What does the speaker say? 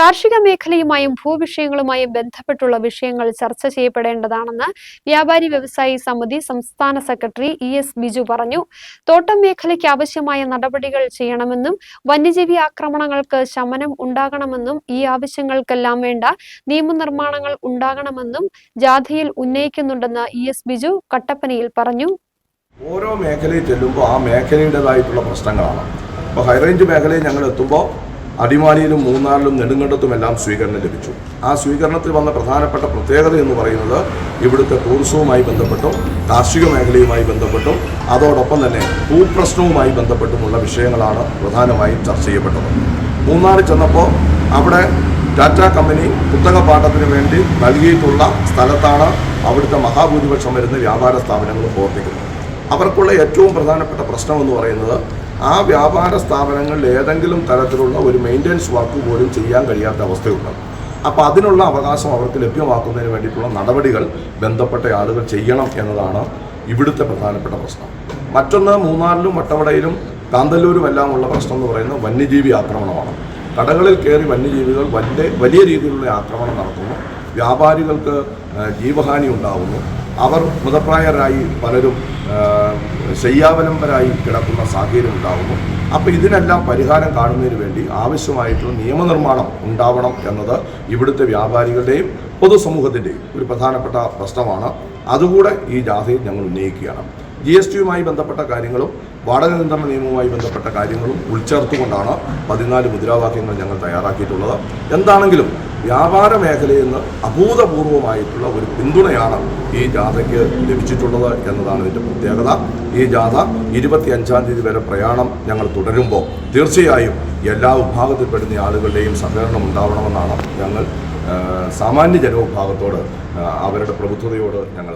കാർഷിക മേഖലയുമായും ഭൂവിഷയങ്ങളുമായും ബന്ധപ്പെട്ടുള്ള വിഷയങ്ങൾ ചർച്ച ചെയ്യപ്പെടേണ്ടതാണെന്ന് വ്യാപാരി വ്യവസായി സമിതി സംസ്ഥാന സെക്രട്ടറി ഇ എസ് ബിജു പറഞ്ഞു. തോട്ടം മേഖലയ്ക്ക് ആവശ്യമായ നടപടികൾ ചെയ്യണമെന്നും വന്യജീവി ആക്രമണങ്ങൾക്ക് ശമനം ഉണ്ടാകണമെന്നും ഈ ആവശ്യങ്ങൾക്കെല്ലാം വേണ്ട നിയമനിർമ്മാണങ്ങൾ ഉണ്ടാകണമെന്നും ജാഥയിൽ ഉന്നയിക്കുന്നുണ്ടെന്ന് ഇ എസ് ബിജു കട്ടപ്പനയിൽ പറഞ്ഞു. ഓരോ മേഖലയിൽ ചെല്ലുമ്പോൾ ആ മേഖലയുടേതായിട്ടുള്ള പ്രശ്നങ്ങളാണ്. ഇപ്പോൾ ഹൈറേഞ്ച് മേഖലയിൽ ഞങ്ങൾ എത്തുമ്പോൾ അടിമാലിയിലും മൂന്നാറിലും നെടുങ്കണ്ടത്തുമെല്ലാം സ്വീകരണം ലഭിച്ചു. ആ സ്വീകരണത്തിൽ വന്ന പ്രധാനപ്പെട്ട പ്രത്യേകത എന്ന് പറയുന്നത് ഇവിടുത്തെ ടൂറിസവുമായി ബന്ധപ്പെട്ടും കാർഷിക മേഖലയുമായി ബന്ധപ്പെട്ടും അതോടൊപ്പം തന്നെ ഭൂപ്രശ്നവുമായി ബന്ധപ്പെട്ടുമുള്ള വിഷയങ്ങളാണ് പ്രധാനമായും ചർച്ച ചെയ്യപ്പെട്ടത്. മൂന്നാറിൽ ചെന്നപ്പോൾ അവിടെ ടാറ്റ കമ്പനി കുത്തക പാട്ടത്തിന് വേണ്ടി നൽകിയിട്ടുള്ള സ്ഥലത്താണ് അവിടുത്തെ മഹാഭൂരിപക്ഷം വരുന്ന വ്യാപാര സ്ഥാപനങ്ങൾ പ്രവർത്തിക്കുന്നത് അവർക്കുള്ള ഏറ്റവും പ്രധാനപ്പെട്ട പ്രശ്നം എന്ന് പറയുന്നത് ആ വ്യാപാര സ്ഥാപനങ്ങളിൽ ഏതെങ്കിലും തരത്തിലുള്ള ഒരു മെയിന്റനൻസ് വർക്ക് പോലും ചെയ്യാൻ കഴിയാത്ത അവസ്ഥയുണ്ട്. അപ്പോൾ അതിനുള്ള അവകാശം അവർക്ക് ലഭ്യമാക്കുന്നതിന് വേണ്ടിയിട്ടുള്ള നടപടികൾ ബന്ധപ്പെട്ട ആളുകൾ ചെയ്യണം എന്നതാണ് ഇവിടുത്തെ പ്രധാനപ്പെട്ട പ്രശ്നം. മറ്റൊന്ന് മൂന്നാറിലും വട്ടവടയിലും കാന്തല്ലൂരും എല്ലാം ഉള്ള പ്രശ്നം എന്ന് പറയുന്നത് വന്യജീവി ആക്രമണമാണ്. കടകളിൽ കയറി വന്യജീവികൾ വലിയ വലിയ രീതിയിലുള്ള ആക്രമണം നടത്തുന്നു വ്യാപാരികൾക്ക് ജീവഹാനി ഉണ്ടാകുന്നു അവർ മൃതപ്രായരായി പലരും ശയ്യാവലംബരായി കിടക്കുന്ന സാഹചര്യം ഉണ്ടാകുന്നു അപ്പോൾ ഇതിനെല്ലാം പരിഹാരം കാണുന്നതിന് വേണ്ടി ആവശ്യമായിട്ടുള്ള നിയമനിർമ്മാണം ഉണ്ടാവണം എന്നത് ഇവിടുത്തെ വ്യാപാരികളുടെയും പൊതുസമൂഹത്തിന്റെയും ഒരു പ്രധാനപ്പെട്ട പ്രശ്നമാണ്. അതുകൂടെ ഈ ജാഥയിൽ ഞങ്ങൾ ഉന്നയിക്കുകയാണ്. ജി എസ് ടിയുമായി ബന്ധപ്പെട്ട കാര്യങ്ങളും വാടക നിയന്ത്രണ നിയമവുമായി ബന്ധപ്പെട്ട കാര്യങ്ങളും ഉൾച്ചേർത്തുകൊണ്ടാണ് പതിനാല് മുദ്രാവാക്യങ്ങൾ ഞങ്ങൾ തയ്യാറാക്കിയിട്ടുള്ളത്. എന്താണെങ്കിലും വ്യാപാര മേഖലയിൽ നിന്ന് അഭൂതപൂർവമായിട്ടുള്ള ഒരു പിന്തുണയാണ് ഈ ജാഥയ്ക്ക് ലഭിച്ചിട്ടുള്ളത് എന്നതാണ് ഇതിന്റെ പ്രത്യേകത. ഈ ജാഥ ഇരുപത്തി അഞ്ചാം തീയതി വരെ പ്രയാണം ഞങ്ങൾ തുടരുമ്പോൾ തീർച്ചയായും എല്ലാ വിഭാഗത്തിൽപ്പെടുന്ന ആളുകളുടെയും സഹകരണം ഉണ്ടാവണമെന്നാണ് ഞങ്ങൾ സാമാന്യ ജനവിഭാഗത്തോട് അവരുടെ പ്രബുദ്ധതയോട് ഞങ്ങൾ